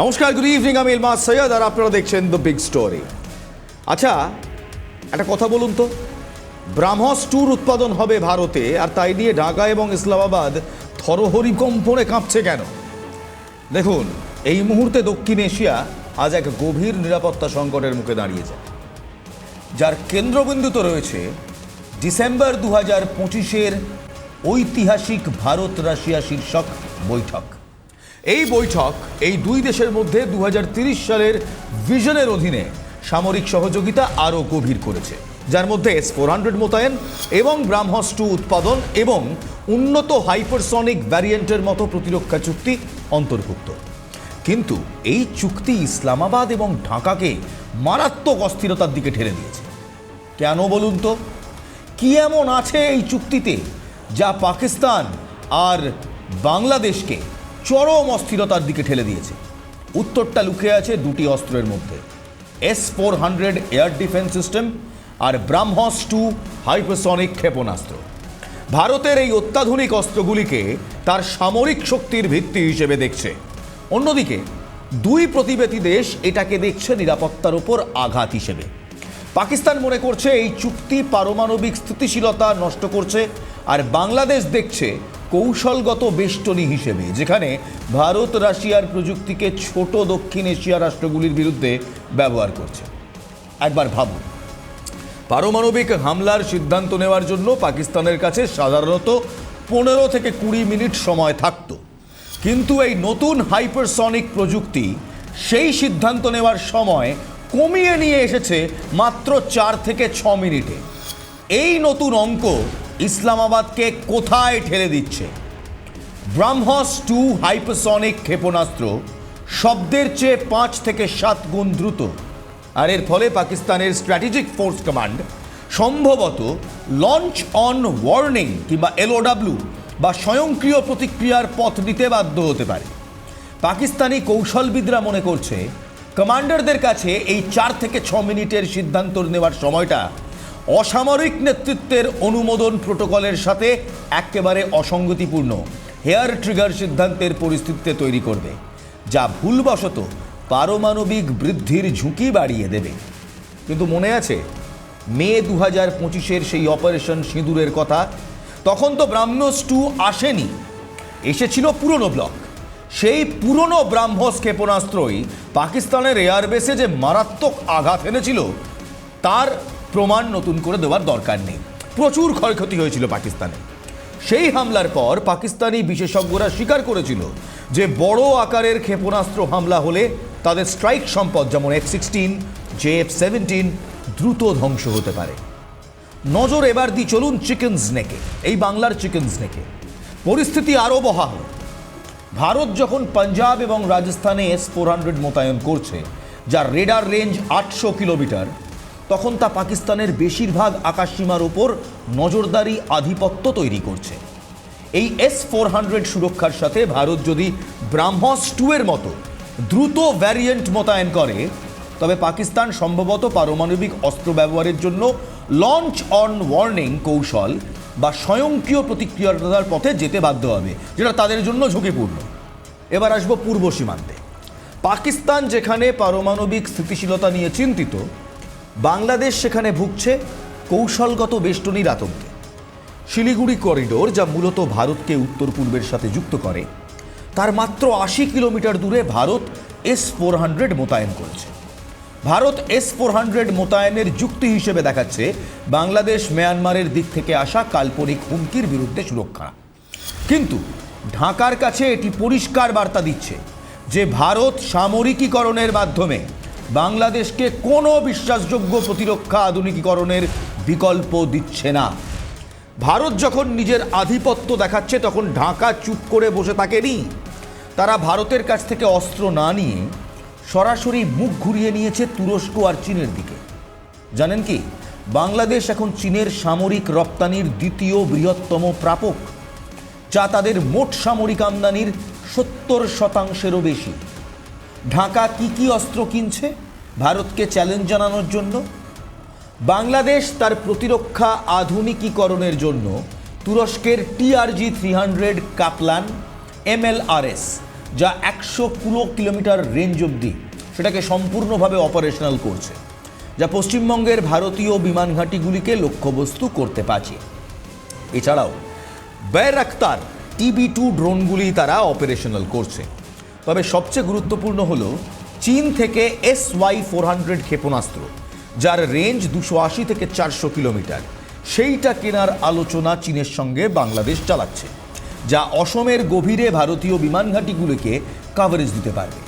নমস্কার good evening আমি ইলমাস সৈয়দ আর আপনারা দেখছেন দ্য বিগ স্টোরি আচ্ছা একটা কথা বলুন তো। ব্রাহ্মস ট্যুর উৎপাদন হবে ভারতে, আর তাই নিয়ে ঢাকা এবং ইসলামাবাদ থরহরিকম্পনে কাঁপছে কেন? দেখুন, এই মুহূর্তে দক্ষিণ এশিয়া আজ এক গভীর নিরাপত্তা সংকটের মুখে দাঁড়িয়েছে যার কেন্দ্রবিন্দুতে রয়েছে ডিসেম্বর দু হাজার পঁচিশের ঐতিহাসিক ভারত রাশিয়া শীর্ষক বৈঠক। এই বৈঠক এই দুই দেশের মধ্যে দু সালের ভিশনের অধীনে সামরিক সহযোগিতা আরও গভীর করেছে, যার মধ্যে এস ফোর হান্ড্রেড মোতায়েন এবং ব্রাহ্মস টু উৎপাদন এবং উন্নত হাইপারসনিক ভ্যারিয়েন্টের মতো প্রতিরক্ষা চুক্তি অন্তর্ভুক্ত। কিন্তু এই চুক্তি ইসলামাবাদ এবং ঢাকাকে মারাত্মক অস্থিরতার দিকে ঠেলে দিয়েছে। কেন বলুন তো? কি এমন আছে এই চুক্তিতে যা পাকিস্তান আর বাংলাদেশকে চরম অস্থিরতার দিকে ঠেলে দিয়েছে। উত্তরটা লুকিয়ে আছে দুটি অস্ত্রের মধ্যে। S four hundred air defence system আর ব্রাহ্মস টু হাইপারসনিক ক্ষেপণাস্ত্র। ভারতের এই অত্যাধুনিক অস্ত্রগুলিকে তার সামরিক শক্তির ভিত্তি হিসেবে দেখছে। অন্যদিকে, দুই প্রতিবেশী দেশ এটাকে দেখছে নিরাপত্তার উপর আঘাত হিসেবে। পাকিস্তান মনে করছে এই চুক্তি পারমাণবিক স্থিতিশীলতা নষ্ট করছে আর বাংলাদেশ দেখছে কৌশলগত বেষ্টনী হিসেবে, যেখানে ভারত রাশিয়ার প্রযুক্তিকে ছোট দক্ষিণ এশিয়া রাষ্ট্রগুলির বিরুদ্ধে ব্যবহার করছে। একবার ভাবুন, পারমাণবিক হামলার সিদ্ধান্ত নেওয়ার জন্য পাকিস্তানের কাছে সাধারণত পনেরো থেকে কুড়ি মিনিট সময় থাকতো। কিন্তু এই নতুন হাইপারসনিক প্রযুক্তি সেই সিদ্ধান্ত নেওয়ার সময় কমিয়ে নিয়ে এসেছে মাত্র চার থেকে ছ মিনিটে। এই নতুন অঙ্ক ইসলামাবাদকে কোথায় ঠেলে দিচ্ছে? ব্রাহ্মস টু হাইপারসনিক ক্ষেপণাস্ত্র শব্দের চেয়ে পাঁচ থেকে সাত গুণ দ্রুত। আর এর ফলে পাকিস্তানের স্ট্র্যাটেজিক ফোর্স কমান্ড সম্ভবত লঞ্চ অন ওয়ার্নিং কিংবা এলওডাব্লিউ বা স্বয়ংক্রিয় প্রতিক্রিয়ার পথ নিতে বাধ্য হতে পারে। পাকিস্তানি কৌশলবিদরা মনে করছে, কমান্ডারদের কাছে এই চার থেকে ছ মিনিটের সিদ্ধান্ত নেওয়ার সময়টা অসামরিক নেতৃত্বের অনুমোদন প্রোটোকলের সাথে একেবারে অসঙ্গতিপূর্ণ। হেয়ার ট্রিগার সিদ্ধান্তের পরিস্থিতিতে তৈরি করবে, যা ভুলবশত পারমাণবিক বৃদ্ধির ঝুঁকি বাড়িয়ে দেবে। কিন্তু মনে আছে, মে দু হাজার পঁচিশের সেই অপারেশন সিঁদুরের কথা? তখন তো ব্রাহ্মস টু আসেনি। এসেছিল পুরনো ব্লক। সেই পুরনো ব্রাহ্মস ক্ষেপণাস্ত্রই পাকিস্তানের এয়ারবেসে যে মারাত্মক আঘাত এনেছিল, তার প্রমাণ নতুন করে দেওয়ার দরকার নেই। প্রচুর ক্ষয়ক্ষতি হয়েছিল পাকিস্তানে। সেই হামলার পর পাকিস্তানি বিশেষজ্ঞরা স্বীকার করেছিল যে বড় আকারের ক্ষেপণাস্ত্র হামলা হলে তাদের স্ট্রাইক সম্পদ যেমন F sixteen J F seventeen দ্রুত ধ্বংস হতে পারে। নজর এবার দি চলুন চিকেন স্নেকে এই বাংলার চিকেন স্নেকে পরিস্থিতি আরও বহাল। ভারত যখন পাঞ্জাব এবং রাজস্থানে এস ফোর হান্ড্রেড মোতায়েন করছে, যার রেডার রেঞ্জ আটশো কিলোমিটার তখন তা পাকিস্তানের বেশিরভাগ আকাশসীমার ওপর নজরদারি আধিপত্য তৈরি করছে। এই এস ফোর হান্ড্রেড সুরক্ষার সাথে ভারত যদি ব্রাহ্মস টু এর মতো দ্রুত ভ্যারিয়েন্ট মোতায়েন করে, তবে পাকিস্তান সম্ভবত পারমাণবিক অস্ত্র ব্যবহারের জন্য লঞ্চ অন ওয়ার্নিং কৌশল বা স্বয়ংক্রিয় প্রতিক্রিয়ার পথে যেতে বাধ্য হবে, যেটা তাদের জন্য ঝুঁকিপূর্ণ। এবার আসব পূর্ব সীমান্তে। পাকিস্তান যেখানে পারমাণবিক স্থিতিশীলতা নিয়ে চিন্তিত বাংলাদেশ সেখানে ভুগছে কৌশলগত বেষ্টনীর আতঙ্কে। শিলিগুড়ি করিডোর, যা মূলত ভারতকে উত্তর পূর্বের সাথে যুক্ত করে, তার মাত্র আশি কিলোমিটার দূরে ভারত এস ফোর হান্ড্রেড মোতায়েন করেছে। ভারত এস ফোর হান্ড্রেড মোতায়েনের যুক্তি হিসেবে দেখাচ্ছে বাংলাদেশ মিয়ানমারের দিক থেকে আসা কাল্পনিক হুমকির বিরুদ্ধে সুরক্ষা। কিন্তু ঢাকার কাছে এটি পরিষ্কার বার্তা দিচ্ছে যে ভারত সামরিকীকরণের মাধ্যমে বাংলাদেশকে কোনো বিশ্বাসযোগ্য প্রতিরক্ষা আধুনিকীকরণের বিকল্প দিচ্ছে না। ভারত যখন নিজের আধিপত্য দেখাচ্ছে, তখন ঢাকা চুপ করে বসে থাকেনি। তারা ভারতের কাছ থেকে অস্ত্র না নিয়ে সরাসরি মুখ ঘুরিয়ে নিয়েছে তুরস্ক আর চীনের দিকে। জানেন কি, বাংলাদেশ এখন চীনের সামরিক রপ্তানির দ্বিতীয় বৃহত্তম প্রাপক, যা তাদের মোট সামরিক আমদানির সত্তর শতাংশেরও বেশি। ঢাকা কি কি অস্ত্র কিনছে? ভারতকে চ্যালেঞ্জ জানানোর জন্য। বাংলাদেশ তার প্রতিরক্ষা আধুনিকীকরণের জন্য তুরস্কের TRG three hundred Kaplan MLRS, যা একশো কুড়ো কিলোমিটার রেঞ্জ অবধি সেটাকে সম্পূর্ণভাবে অপারেশনাল করছে, যা পশ্চিমবঙ্গের ভারতীয় বিমান ঘাঁটিগুলিকে লক্ষ্যবস্তু করতে পারছে। এছাড়াও ব্যয় ব্যারাক্তার টিবি টু ড্রোনগুলি তারা অপারেশনাল করছে। তবে সবচেয়ে গুরুত্বপূর্ণ হল চীন থেকে এস ওয়াই ফোর হান্ড্রেড ক্ষেপণাস্ত্র, যার রেঞ্জ দুশো আশি থেকে চারশো কিলোমিটার। সেইটা কেনার আলোচনা চীনের সঙ্গে বাংলাদেশ চালাচ্ছে, যা অসমের গভীরে ভারতীয় বিমান ঘাঁটিগুলিকে কাভারেজ দিতে পারবে।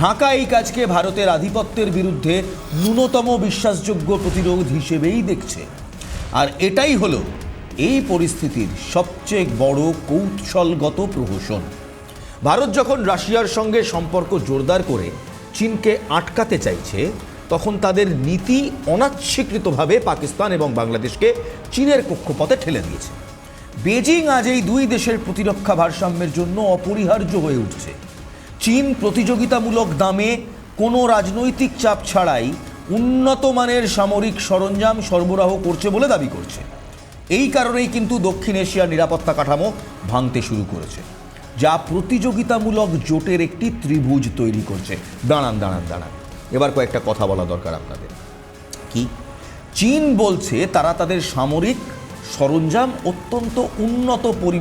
ঢাকা এই কাজকে ভারতের আধিপত্যের বিরুদ্ধে ন্যূনতম বিশ্বাসযোগ্য প্রতিরোধ হিসেবেই দেখছে। আর এটাই হলো এই পরিস্থিতির সবচেয়ে বড় কৌশলগত প্রহসন। ভারত যখন রাশিয়ার সঙ্গে সম্পর্ক জোরদার করে চীনকে আটকাতে চাইছে, তখন তাদের নীতি অনাচ্ছীকৃতভাবে পাকিস্তান এবং বাংলাদেশকে চীনের কক্ষপথে ঠেলে দিয়েছে। বেজিং আজ এই দুই দেশের প্রতিরক্ষা ভারসাম্যের জন্য অপরিহার্য হয়ে উঠছে। চীন প্রতিযোগিতামূলক দামে কোনো রাজনৈতিক চাপ ছাড়াই উন্নত মানের সামরিক সরঞ্জাম সরবরাহ করছে বলে দাবি করছে। এই কারণেই কিন্তু দক্ষিণ এশিয়ার নিরাপত্তা কাঠামো ভাঙতে শুরু করেছে। যা প্রতিযোগিতামূলক জোটের একটি ত্রিভুজ তৈরি করছে। দাঁড়ান দাঁড়ান দাঁড়ান। এবার কয়েকটা কথা বলা দরকার আপনাদের। কি? চীন বলছে তারা তাদের সামরিক সরঞ্জাম অত্যন্ত উন্নত পরি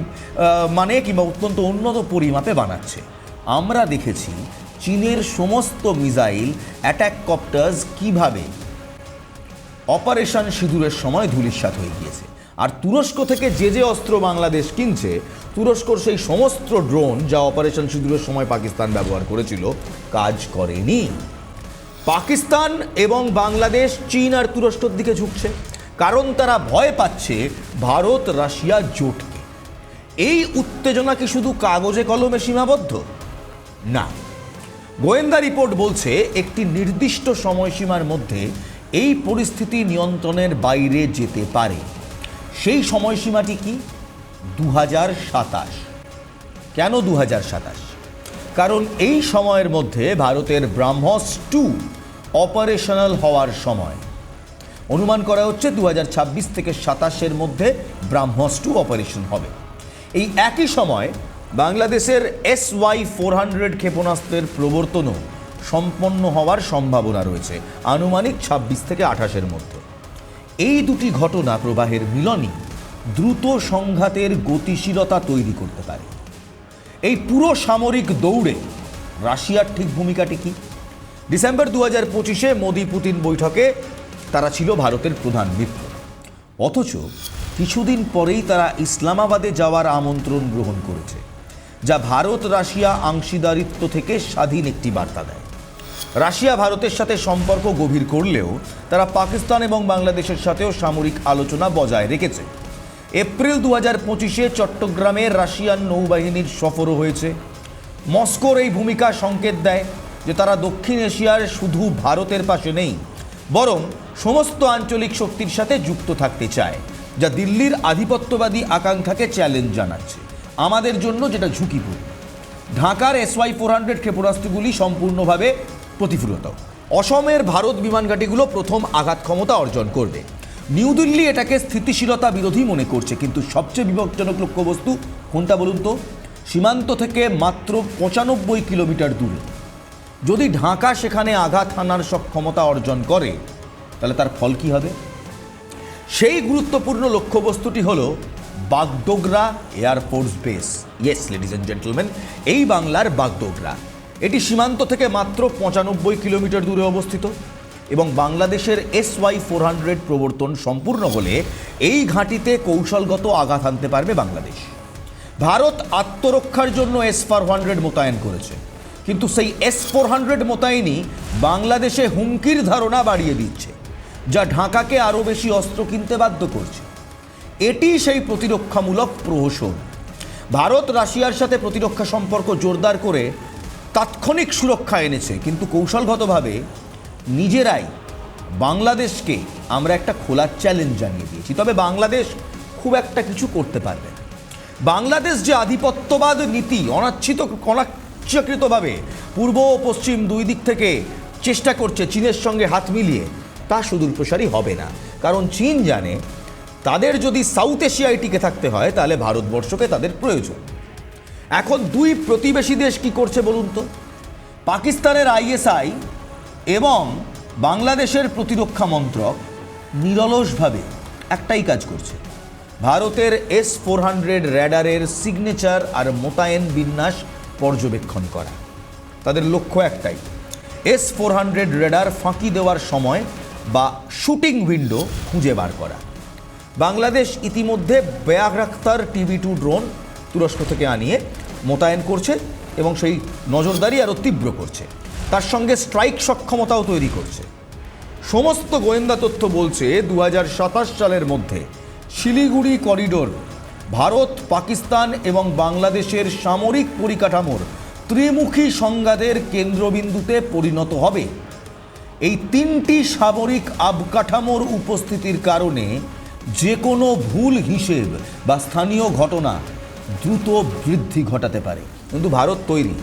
মানে কিংবা অত্যন্ত উন্নত পরিমাপে বানাচ্ছে। আমরা দেখেছি চীনের সমস্ত মিসাইল, অ্যাটাক কপ্টার্স কীভাবে অপারেশন সিঁদুরের সময় ধূলিসাৎ হয়ে গিয়েছে। আর তুরস্ক থেকে যে যে অস্ত্র বাংলাদেশ কিনছে, তুরস্কর সেই সমস্ত ড্রোন যা অপারেশন সিঁদুরের সময় পাকিস্তান ব্যবহার করেছিল, কাজ করেনি। পাকিস্তান এবং বাংলাদেশ, চীন আর তুরস্কর দিকে ঝুঁকছে, কারণ তারা ভয় পাচ্ছে ভারত, রাশিয়া, জোটকে। এই উত্তেজনা কি শুধু কাগজে, কলমে সীমাবদ্ধ? না। গোয়েন্দা রিপোর্ট বলছে, একটি নির্দিষ্ট সময়সীমার মধ্যে এই পরিস্থিতি নিয়ন্ত্রণের বাইরে যেতে পারে। সেই সময়সীমাটি কি? দু সাতাশ। কেন দু সাতাশ? কারণ এই সময়ের মধ্যে ভারতের ব্রাহ্মস টু অপারেশনাল হওয়ার সময়। অনুমান করা হচ্ছে দু হাজার ছাব্বিশ থেকে সাতাশের মধ্যে ব্রাহ্মস টু অপারেশন হবে। এই একই সময় বাংলাদেশের এস ওয়াই ফোর হান্ড্রেড ক্ষেপণাস্ত্রের প্রবর্তনও সম্পন্ন হওয়ার সম্ভাবনা রয়েছে, আনুমানিক ছাব্বিশ থেকে আঠাশের মধ্যে। এই দুটি ঘটনা প্রবাহের মিলনই দ্রুত সংঘাতের গতিশীলতা তৈরি করতে পারে। এই পুরো সামরিক দৌড়ে রাশিয়ার ঠিক ভূমিকাটি কি? ডিসেম্বর দু হাজার পঁচিশে মোদি পুতিন বৈঠকে তারা ছিল ভারতের প্রধান মিত্র। অথচ কিছুদিন পরেই তারা ইসলামাবাদে যাওয়ার আমন্ত্রণ গ্রহণ করেছে, যা ভারত রাশিয়া অংশীদারিত্ব থেকে স্বাধীন একটি বার্তা দেয়। রাশিয়া ভারতের সাথে সম্পর্ক গভীর করলেও তারা পাকিস্তান এবং বাংলাদেশের সাথেও সামরিক আলোচনা বজায় রেখেছে। এপ্রিল দু হাজার পঁচিশে চট্টগ্রামে রাশিয়ান নৌবাহিনীর সফরও হয়েছে। মস্কোর এই ভূমিকা সংকেত দেয় যে তারা দক্ষিণ এশিয়ার শুধু ভারতের পাশে নেই, বরং সমস্ত আঞ্চলিক শক্তির সাথে যুক্ত থাকতে চায়, যা দিল্লির আধিপত্যবাদী আকাঙ্ক্ষাকে চ্যালেঞ্জ জানাচ্ছে। আমাদের জন্য যেটা ঝুঁকিপূর্ণ। ঢাকার এসওয়াই ফোর হান্ড্রেড ক্ষেপণাস্ত্রগুলি সম্পূর্ণভাবে প্রতিফলিত। অসমের ভারত বিমান ঘাঁটিগুলো প্রথম আঘাত ক্ষমতা অর্জন করবে। নিউ দিল্লি এটাকে স্থিতিশীলতা বিরোধী মনে করছে, কিন্তু সবচেয়ে বিপজ্জনক লক্ষ্যবস্তু কোনটা বলুন তো? সীমান্ত থেকে মাত্র পঁচানব্বই কিলোমিটার দূরে। যদি ঢাকা সেখানে আঘাত হানার সক্ষমতা অর্জন করে, তাহলে তার ফল কি হবে? সেই গুরুত্বপূর্ণ লক্ষ্যবস্তুটি হল Bagdogra air force base. Yes ladies and gentleman এই বাংলার বাগডোগরা। এটি সীমান্ত থেকে মাত্র পঁচানব্বই কিলোমিটার দূরে অবস্থিত এবং বাংলাদেশের এস ওয়াই ফোর হান্ড্রেড প্রবর্তন সম্পূর্ণ হলে এই ঘাঁটিতে কৌশলগত আঘাত আনতে পারবে বাংলাদেশ। ভারত আত্মরক্ষার জন্য এস ফোর হান্ড্রেড মোতায়েন করেছে। কিন্তু সেই এস ফোর হান্ড্রেড মোতায়েনই বাংলাদেশে হুমকির ধারণা বাড়িয়ে দিচ্ছে, যা ঢাকাকে আরও বেশি অস্ত্র কিনতে বাধ্য করছে। এটি সেই প্রতিরক্ষামূলক প্রহসন। ভারত রাশিয়ার সাথে প্রতিরক্ষা সম্পর্ক জোরদার করে তাৎক্ষণিক সুরক্ষা এনেছে, কিন্তু কৌশলগতভাবে নিজেরাই বাংলাদেশকে আমরা একটা খোলার চ্যালেঞ্জ জানিয়ে দিয়েছি। তবে বাংলাদেশ খুব একটা কিছু করতে পারবে বাংলাদেশ যে আধিপত্যবাদ নীতি অনাচ্ছিত অনাচ্ছাকৃতভাবে পূর্ব ও পশ্চিম দুই দিক থেকে চেষ্টা করছে চীনের সঙ্গে হাত মিলিয়ে, তা সুদূর প্রসারী হবে না। কারণ চীন জানে, তাদের যদি সাউথ এশিয়ায় টিকে থাকতে হয়, তাহলে ভারতবর্ষকে তাদের প্রয়োজন। এখন দুই প্রতিবেশী দেশ কি করছে বলুন তো? পাকিস্তানের আইএসআই এবং বাংলাদেশের প্রতিরক্ষা মন্ত্রক নিরলসভাবে একটাই কাজ করছে। ভারতের এস ফোর হান্ড্রেড র্যাডারের সিগনেচার আর মোতায়েন বিন্যাস পর্যবেক্ষণ করা। তাদের লক্ষ্য একটাই। এস ফোর হান্ড্রেড রেডার ফাঁকি দেওয়ার সময় বা শুটিং উইন্ডো খুঁজে বার করা। বাংলাদেশ ইতিমধ্যে বেয়াগ্রাক্তার টিভি টু ড্রোন তুরস্ক থেকে আনিয়ে মোতায়েন করছে এবং সেই নজরদারি আরও তীব্র করছে। তার সঙ্গে স্ট্রাইক সক্ষমতাও তৈরি করছে। সমস্ত গোয়েন্দা তথ্য বলছে দু হাজার সাতাশ সালের মধ্যে শিলিগুড়ি করিডোর ভারত, পাকিস্তান এবং বাংলাদেশের সামরিক পরিকাঠামোর ত্রিমুখী সংঘাতের কেন্দ্রবিন্দুতে পরিণত হবে। এই তিনটি সামরিক আবকাঠামোর উপস্থিতির কারণে যে কোনো ভুল হিসেব বা স্থানীয় ঘটনা দ্রুত বৃদ্ধি ঘটাতে পারে। কিন্তু ভারত তৈরি।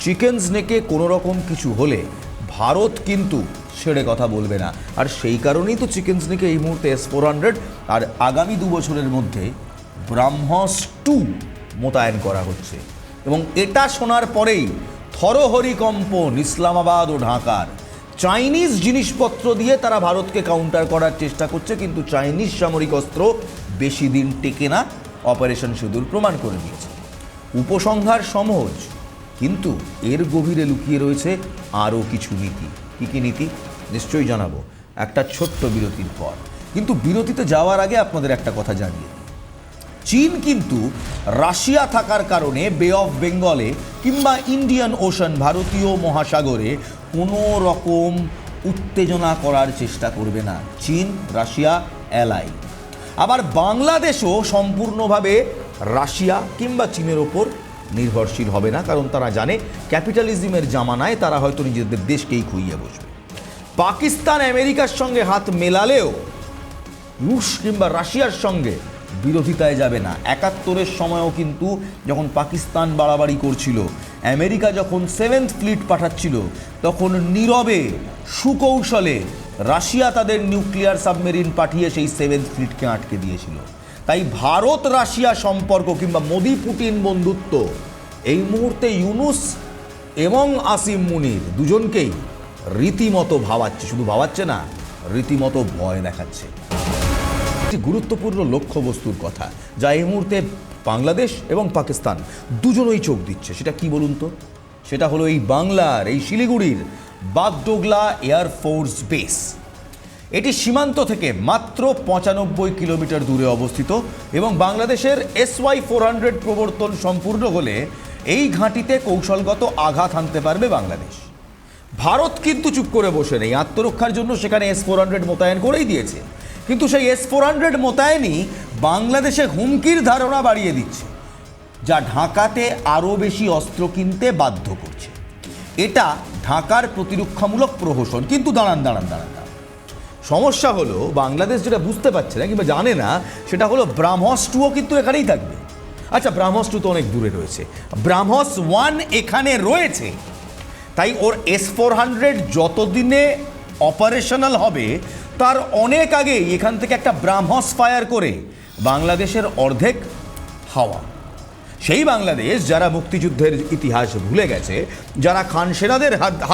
চিকেন স্নেকে কোনো রকম কিছু হলে ভারত কিন্তু ছেড়ে কথা বলবে না। আর সেই কারণেই তো চিকেন স্নেকে এই মুহূর্তে এস ফোর হান্ড্রেড আর আগামী দু বছরের মধ্যে ব্রাহ্মস টু মোতায়েন করা হচ্ছে। এবং এটা শোনার পরেই থরহরিকম্পন ইসলামাবাদ ও ঢাকার। চাইনিজ জিনিসপত্র দিয়ে তারা ভারতকে কাউন্টার করার চেষ্টা করছে, কিন্তু চাইনিজ সামরিক অস্ত্র বেশি দিন টেকে না। অপারেশন সুদূর প্রমাণ করে দিয়েছে। উপসংহার সহজ, কিন্তু এর গভীরে লুকিয়ে রয়েছে আরও কিছু নীতি। কী কী নীতি? নিশ্চয়ই জানাব। একটা ছোট্ট বিরতির পর। কিন্তু বিরতিতে যাওয়ার আগে আপনাদের একটা কথা জানিয়ে। চীন কিন্তু রাশিয়া থাকার কারণে বে অফ বেঙ্গলে কিংবা ইন্ডিয়ান ওশান ভারতীয় মহাসাগরে কোনো রকম উত্তেজনা করার চেষ্টা করবে না চীন, রাশিয়া অ্যালাই আবার বাংলাদেশও সম্পূর্ণভাবে রাশিয়া কিংবা চীনের ওপর নির্ভরশীল হবে না, কারণ তারা জানে ক্যাপিটালিজমের জামানায় তারা হয়তো নিজেদের দেশকেই খুইয়ে বসবে। পাকিস্তান আমেরিকার সঙ্গে হাত মেলালেও রুশ কিংবা রাশিয়ার সঙ্গে বিরোধিতায় যাবে না। একাত্তরের সময়ও কিন্তু যখন পাকিস্তান বাড়াবাড়ি করছিল, আমেরিকা যখন সেভেন্থ ফ্লিট পাঠাচ্ছিল, তখন নীরবে সুকৌশলে রাশিয়া তাদের নিউক্লিয়ার সাবমেরিন পাঠিয়ে সেই সেভেন্থ ফ্লিটকে আটকে দিয়েছিল। তাই ভারত রাশিয়া সম্পর্ক কিংবা মোদি পুতিন বন্ধুত্ব এই মুহূর্তে ইউনুস এবং আসিম মুনির দুজনকেই রীতিমতো ভাবাচ্ছে, শুধু ভাবাচ্ছে না, রীতিমতো ভয় দেখাচ্ছে। একটি গুরুত্বপূর্ণ লক্ষ্যবস্তুর কথা, যা এই মুহূর্তে বাংলাদেশ এবং পাকিস্তান দুজনই চোখ দিচ্ছে। সেটা কি বলুন তো? সেটা হলো এই বাংলার, এই শিলিগুড়ির বাগডোগলা এয়ারফোর্স বেস। এটি সীমান্ত থেকে মাত্র পঁচানব্বই কিলোমিটার দূরে অবস্থিত এবং বাংলাদেশের এসওয়াই ফোর হান্ড্রেড প্রবর্তন সম্পূর্ণ হলে এই ঘাঁটিতে কৌশলগত আঘাত হানতে পারবে বাংলাদেশ। ভারত কিন্তু চুপ করে বসে নেই, আত্মরক্ষার জন্য সেখানে এস ফোর হান্ড্রেড মোতায়েন করেই দিয়েছে। কিন্তু সেই এস ফোর হান্ড্রেড মোতায়েনই বাংলাদেশে হুমকির ধারণা বাড়িয়ে দিচ্ছে, যা ঢাকাতে আরও বেশি অস্ত্র কিনতে বাধ্য করছে। এটা ঢাকার প্রতিরক্ষামূলক প্রহসন। কিন্তু দাঁড়ান দাঁড়ান দাঁড়ান সমস্যা হলো, বাংলাদেশ যেটা বুঝতে পারছে না কিংবা জানে না, সেটা হলো ব্রাহ্মস টুও কিন্তু এখানেই থাকবে। আচ্ছা ব্রাহ্মস টু তো অনেক দূরে রয়েছে। ব্রাহ্মস ওয়ান এখানে রয়েছে। তাই ওর এস ফোর হান্ড্রেড যতদিনে অপারেশনাল হবে, তার অনেক আগেই এখান থেকে একটা ব্রাহ্মস ফায়ার করে বাংলাদেশের অর্ধেক হাওয়া। সেই বাংলাদেশ যারা মুক্তিযুদ্ধের ইতিহাস ভুলে গেছে, যারা খান সেনাদের হাত-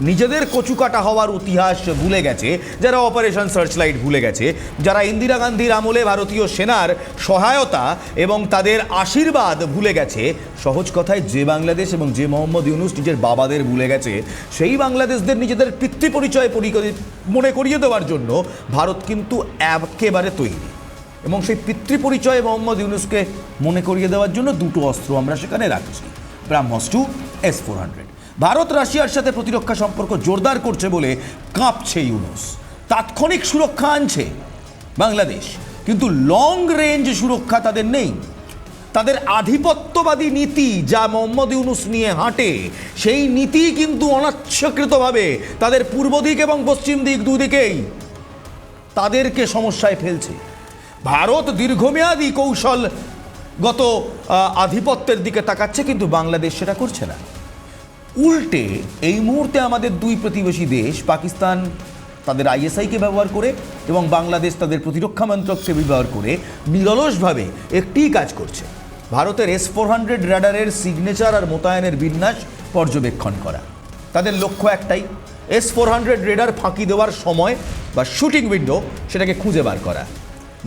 নিজেদের কচুকাটা হওয়ার ইতিহাস ভুলে গেছে, যারা অপারেশন সার্চলাইট ভুলে গেছে, যারা ইন্দিরা গান্ধীর আমলে ভারতীয় সেনার সহায়তা এবং তাদের আশীর্বাদ ভুলে গেছে, সহজ কথায় যে বাংলাদেশ এবং যে মোহাম্মদ ইউনুস নিজের বাবাদের ভুলে গেছে, সেই বাংলাদেশদের নিজেদের পিতৃ পরিচয় পরিকরি- মনে করিয়ে দেওয়ার জন্য ভারত কিন্তু একেবারে তৈরি। এবং সেই পিতৃ পরিচয় মোহাম্মদ ইউনুসকে মনে করিয়ে দেওয়ার জন্য দুটো অস্ত্র আমরা সেখানে রাখছি। BrahMos two, S four hundred. Bharat রাশিয়ার সাথে প্রতিরক্ষা সম্পর্ক জোরদার করছে বলে কাঁপছে ইউনুস। তাৎক্ষণিক সুরক্ষা আনছে বাংলাদেশ। কিন্তু লং রেঞ্জ সুরক্ষা তাদের নেই। তাদের আধিপত্যবাদী নীতি যা মোহাম্মদ ইউনুস নিয়ে হাঁটে, সেই নীতি কিন্তু অনাচ্ছাকৃতভাবে তাদের পূর্ব দিক এবং পশ্চিম দিক দুদিকেই তাদেরকে সমস্যায় ফেলছে। ভারত দীর্ঘমেয়াদী কৌশলগত আহ, আধিপত্যের দিকে তাকাচ্ছে কিন্তু বাংলাদেশ সেটা করছে না। উল্টে এই মুহূর্তে আমাদের দুই প্রতিবেশী দেশ পাকিস্তান তাদের আইএসআইকে ব্যবহার করে এবং বাংলাদেশ তাদের প্রতিরক্ষা মন্ত্রককে ব্যবহার করে নিরলসভাবে একটি কাজ করছে। ভারতের এস ফোর হান্ড্রেড র্যাডারের সিগনেচার আর মোতায়েনের বিন্যাস পর্যবেক্ষণ করা। তাদের লক্ষ্য একটাই এস ফোর হান্ড্রেড রেডার ফাঁকি দেওয়ার সময় বা শুটিং উইন্ডো সেটাকে খুঁজে বার করা।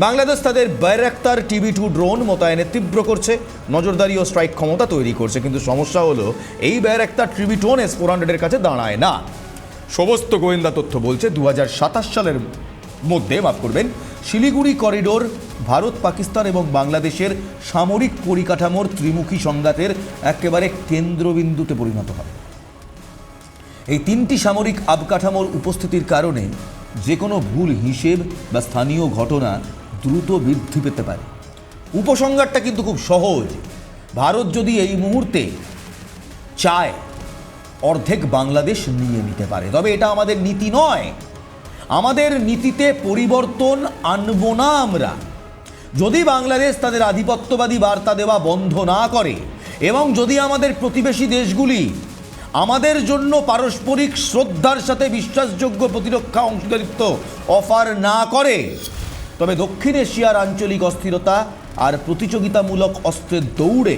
বাংলাদেশ তাদের বাইরাক্তার টিভি টু ড্রোন মোতায়েনে তীব্র করছে। নজরদারি ও স্ট্রাইক ক্ষমতা তৈরি করছে, কিন্তু সমস্যা হলো এই Bayraktar TB two S four হান্ড্রেডের কাছে দাঁড়ায় না। সমস্ত গোয়েন্দা তথ্য বলছে, দুহাজার সাতাশ সালের মধ্যে, মাফ করবেন, শিলিগুড়ি করিডোর, ভারত, পাকিস্তান এবং বাংলাদেশের সামরিক পরিকাঠামোর ত্রিমুখী সংঘাতের একেবারে কেন্দ্রবিন্দুতে পরিণত হবে এই তিনটি সামরিক অবকাঠামোর উপস্থিতির কারণে যে কোনো ভুল হিসেব বা স্থানীয় ঘটনা দ্রুত বৃদ্ধি পেতে পারে। উপসংহারটা কিন্তু খুব সহজ। ভারত যদি এই মুহূর্তে চায়, অর্ধেক বাংলাদেশ নিয়ে নিতে পারে। তবে এটা আমাদের নীতি নয়। আমাদের নীতিতে পরিবর্তন আনব না আমরা। যদি বাংলাদেশ তাদের আধিপত্যবাদী বার্তা দেওয়া বন্ধ না করে, এবং যদি আমাদের প্রতিবেশী দেশগুলি আমাদের জন্য পারস্পরিক শ্রদ্ধার সাথে বিশ্বাসযোগ্য প্রতিরক্ষা অংশীদারিত্ব অফার না করে তবে দক্ষিণ এশিয়ার আঞ্চলিক অস্থিরতা আর প্রতিযোগিতামূলক অস্ত্রের দৌড়ে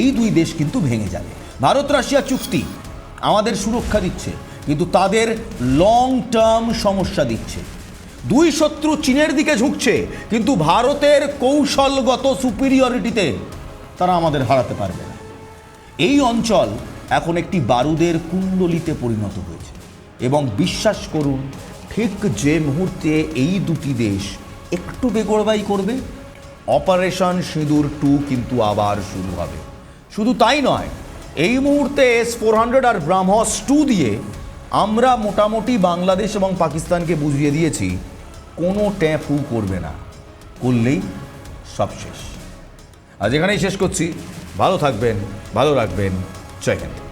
এই দুই দেশ কিন্তু ভেঙে যাবে। ভারত, রাশিয়া চুক্তি আমাদের সুরক্ষা দিচ্ছে, কিন্তু তাদের লং টার্ম সমস্যা দিচ্ছে। দুই শত্রু চীনের দিকে ঝুঁকছে, কিন্তু ভারতের কৌশলগত সুপিরিয়রিটিতে তারা আমাদের হারাতে পারবে না। এই অঞ্চল এখন একটি বারুদের কুণ্ডলিতে পরিণত হয়েছে এবং বিশ্বাস করুন ঠিক যে মুহূর্তে এই দুটি দেশ একটু বেগড়বাই করবে, অপারেশন সিঁদুর টু কিন্তু আবার শুরু হবে। শুধু তাই নয়, এই মুহূর্তে এস ফোর হান্ড্রেড আর ব্রাহ্মস টু দিয়ে আমরা মোটামুটি বাংলাদেশ এবং পাকিস্তানকে বুঝিয়ে দিয়েছি, কোনো ট্যাপু করবে না। করলেই সব শেষ। আজ এখানেই শেষ করছি। ভালো থাকবেন, ভালো রাখবেন। জয় হিন্দ।